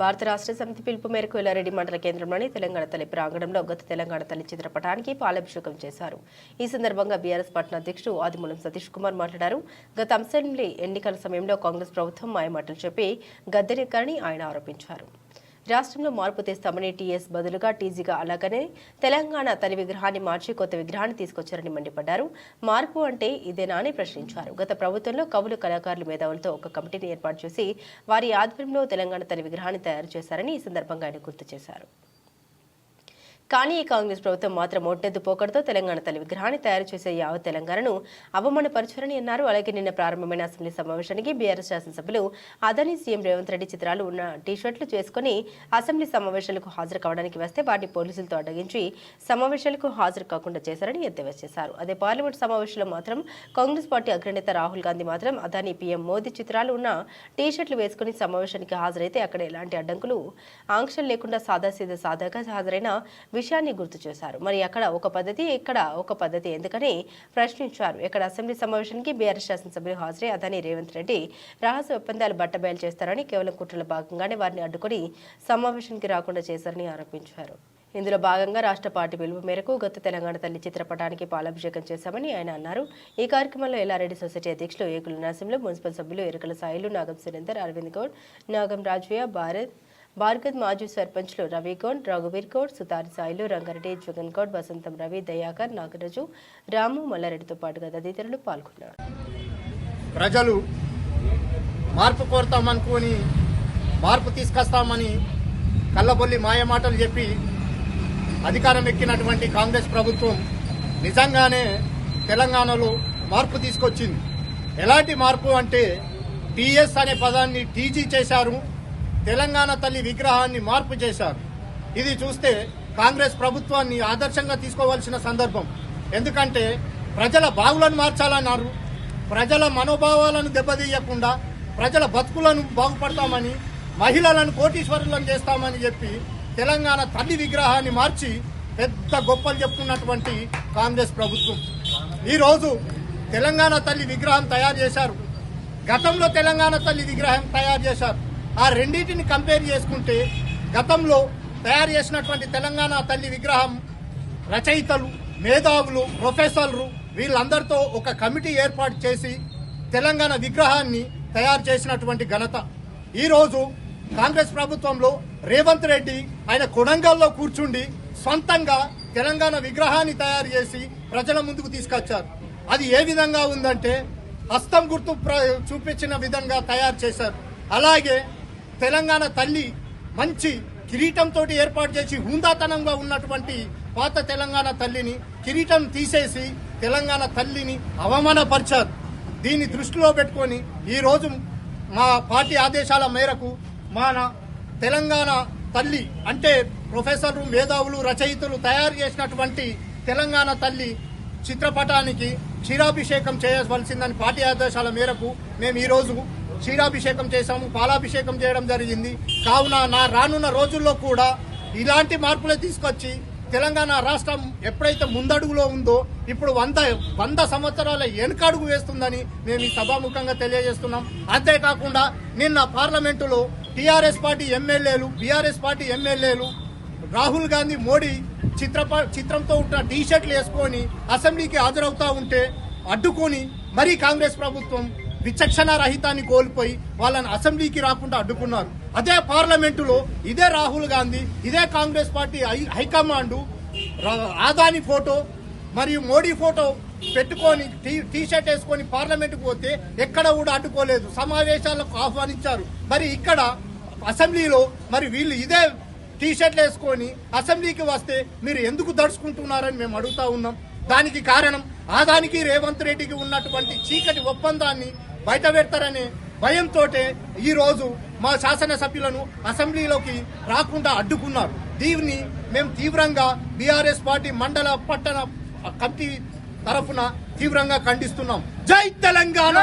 భారత రాష్ట్ర సమితి పిలుపు మేరకు ఎల్లారెడ్డి మండల కేంద్రంలోని తెలంగాణ తల్లి ప్రాంగణంలో గత తెలంగాణ తల్లి చిత్రపటానికి పాలాభిషేకం చేశారు. ఈ సందర్భంగా బీఆర్ఎస్ పట్న అధ్యక్షుడు ఆదిమూలం సతీష్ కుమార్ మాట్లాడారు. గత అసెంబ్లీ ఎన్నికల సమయంలో కాంగ్రెస్ ప్రభుత్వం మాయమాటలు చెప్పి గద్దెనెక్కారని ఆయన ఆరోపించారు. రాష్ట్రంలో మార్పు తెస్తామని టీఎస్ బదులుగా టీజీగా అలాగనే తెలంగాణ తల్లి విగ్రహాన్ని మార్చి కొత్త విగ్రహాన్ని తీసుకొచ్చారని మండిపడ్డారు. మార్పు అంటే ఇదేనా అని ప్రశ్నించారు. గత ప్రభుత్వంలో కవులు కళాకారులు మేధావులతో ఒక కమిటీని ఏర్పాటు చేసి వారి ఆధ్వర్యంలో తెలంగాణ తల్లి విగ్రహాన్ని తయారు చేశారని ఈ సందర్భంగా ఆయన గుర్తు చేశారు. కానీ ఈ కాంగ్రెస్ ప్రభుత్వం మాత్రం ఒట్టెద్దు పోకడతో తెలంగాణ తల్లి విగ్రహాన్ని తయారు చేసే యావత్ తెలంగాణను అవమానపరచారని అన్నారు. అలాగే నిన్న ప్రారంభమైన అసెంబ్లీ సమావేశానికి బీఆర్ఎస్ శాసనసభ్యులు అదాని సీఎం రేవంత్ రెడ్డి చిత్రాలు ఉన్న టీషర్ట్లు చేసుకుని అసెంబ్లీ సమావేశాలకు హాజరు కావడానికి వస్తే వాటిని పోలీసులతో అడ్డగించి సమావేశాలకు హాజరు కాకుండా చేశారని ఎద్దేవా చేశారు. అదే పార్లమెంట్ సమావేశంలో మాత్రం కాంగ్రెస్ పార్టీ అగ్రనేత రాహుల్ గాంధీ మాత్రం అదాని పీఎం మోదీ చిత్రాలు ఉన్న టీషర్ట్లు వేసుకుని సమావేశానికి హాజరైతే అక్కడ ఎలాంటి అడ్డంకులు ఆంక్షలు లేకుండా సాదాసీదా సాదాగా హాజరైన విషయాన్ని గుర్తు చేశారు. మరి అక్కడ ఒక పద్ధతి ఇక్కడ ఒక పద్ధతి ఎందుకని ప్రశ్నించారు. ఇక్కడ అసెంబ్లీ సమావేశానికి బీఆర్ఎస్ శాసనసభ్యులు హాజరై అదాని రేవంత్ రెడ్డి. రహస్య ఒప్పందాలు బట్టబయలు చేస్తారని కేవలం కుట్రలో భాగంగానే వారిని అడ్డుకొని సమావేశానికి రాకుండా చేశారని ఆరోపించారు. ఇందులో భాగంగా రాష్ట్ర పార్టీ పిలుపు మేరకు గత తెలంగాణ తల్లి చిత్రపటానికి పాలాభిషేకం చేశామని ఆయన అన్నారు. ఈ కార్యక్రమంలో ఎల్లారెడ్డి సొసైటీ అధ్యక్షులు ఏకుల నరసింహులు మున్సిపల్ సభ్యులు ఎరుకల సాయిలు నాగం సురేందర్ అరవింద్ గౌడ్ నాగం రాజయ్య భారత్ భార్గద్ మాజీ సర్పంచ్లు రవిగౌడ్ రఘువీర్ గౌడ్ సుతారి సాయిలు రంగారెడ్డి జగన్ గౌడ్ వసంతం రవి దయాకర్ నాగరాజు రాము మల్లారెడ్డితో పాటుగా తదితరులు పాల్గొన్నారు. ప్రజలు మార్పు కోరుతామనుకొని మార్పు తీసుకొస్తామని కళ్ళబొల్లి మాయమాటలు చెప్పి అధికారం ఎక్కినటువంటి కాంగ్రెస్ ప్రభుత్వం నిజంగానే తెలంగాణలో మార్పు తీసుకొచ్చింది. ఎలాంటి మార్పు అంటే టీఎస్ అనే పదాన్ని టీజీ చేశారు. తెలంగాణ తల్లి విగ్రహాన్ని మార్పు చేశారు. ఇది చూస్తే కాంగ్రెస్ ప్రభుత్వాన్ని ఆదర్శంగా తీసుకోవాల్సిన సందర్భం. ఎందుకంటే ప్రజల బాగులను మార్చాలన్నారు. ప్రజల మనోభావాలను దెబ్బతీయకుండా ప్రజల బతుకులను బాగుపడతామని మహిళలను కోటీశ్వరులను చేస్తామని చెప్పి తెలంగాణ తల్లి విగ్రహాన్ని మార్చి పెద్ద గొప్పలు చెప్పుకున్నటువంటి కాంగ్రెస్ ప్రభుత్వం. ఈరోజు తెలంగాణ తల్లి విగ్రహం తయారు చేశారు. గతంలో తెలంగాణ తల్లి విగ్రహం తయారు చేశారు. ఆ రెండింటిని కంపేర్ చేసుకుంటే గతంలో తయారు చేసినటువంటి తెలంగాణ తల్లి విగ్రహం రచయితలు మేధావులు ప్రొఫెసర్లు వీళ్ళందరితో ఒక కమిటీ ఏర్పాటు చేసి తెలంగాణ విగ్రహాన్ని తయారు చేసినటువంటి ఘనత. ఈరోజు కాంగ్రెస్ ప్రభుత్వంలో రేవంత్ రెడ్డి ఆయన కొడంగల్లో కూర్చుండి సొంతంగా తెలంగాణ విగ్రహాన్ని తయారు చేసి ప్రజల ముందుకు తీసుకొచ్చారు. అది ఏ విధంగా ఉందంటే హస్తం గుర్తు ప్ర- చూపించిన విధంగా తయారు చేశారు. అలాగే తెలంగాణ తల్లి మంచి కిరీటంతో ఏర్పాటు చేసి హుందాతనంగా ఉన్నటువంటి పాత తెలంగాణ తల్లిని కిరీటం తీసేసి తెలంగాణ తల్లిని అవమానపరిచారు. దీన్ని దృష్టిలో పెట్టుకొని ఈ రోజు మా పార్టీ ఆదేశాల మేరకు మన తెలంగాణ తల్లి అంటే ప్రొఫెసర్లు మేధావులు రచయితలు తయారు చేసినటువంటి తెలంగాణ తల్లి చిత్రపటానికి క్షీరాభిషేకం చేయవలసిందని పార్టీ ఆదేశాల మేరకు మేము ఈ క్షీరాభిషేకం చేశాము పాలాభిషేకం చేయడం జరిగింది. కావున నా రానున్న రోజుల్లో కూడా ఇలాంటి మార్పులే తీసుకొచ్చి తెలంగాణ రాష్ట్రం ఎప్పుడైతే ముందడుగులో ఉందో ఇప్పుడు వంద వంద సంవత్సరాల వెనుకడుగు వేస్తుందని మేము ఈ సభాముఖంగా తెలియజేస్తున్నాం. అంతేకాకుండా నిన్న పార్లమెంటులో టీఆర్ఎస్ పార్టీ ఎమ్మెల్యేలు బీఆర్ఎస్ పార్టీ ఎమ్మెల్యేలు రాహుల్ గాంధీ మోడీ చిత్రప చిత్రంతో ఉన్న టీ షర్ట్లు వేసుకొని అసెంబ్లీకి హాజరవుతూ ఉంటే అడ్డుకొని మరీ కాంగ్రెస్ ప్రభుత్వం విచక్షణ రహితాన్ని కోల్పోయి వాళ్ళని అసెంబ్లీకి రాకుండా అడ్డుకున్నారు. అదే పార్లమెంటులో ఇదే రాహుల్ గాంధీ ఇదే Congress party high command Adani photo మరియు మోడీ ఫోటో పెట్టుకొని టీ టీ షర్ట్ వేసుకొని పార్లమెంట్కి పోతే ఎక్కడ కూడా అడ్డుకోలేదు. సమావేశాలకు ఆహ్వానించారు. మరి ఇక్కడ అసెంబ్లీలో మరి వీళ్ళు ఇదే టీ షర్ట్లు వేసుకొని అసెంబ్లీకి వస్తే మీరు ఎందుకు దడుచుకుంటున్నారని మేము అడుగుతా ఉన్నాం. దానికి కారణం ఆదానికి రేవంత్ రెడ్డికి ఉన్నటువంటి చీకటి ఒప్పందాన్ని బయట పెడతారనే భయంతో ఈ రోజు మా శాసనసభ్యులను అసెంబ్లీలోకి రాకుండా అడ్డుకున్నారు. దీన్ని మేము తీవ్రంగా బీఆర్ఎస్ పార్టీ మండల పట్టణ కమిటీ తరఫున తీవ్రంగా ఖండిస్తున్నాం. జై తెలంగాణ!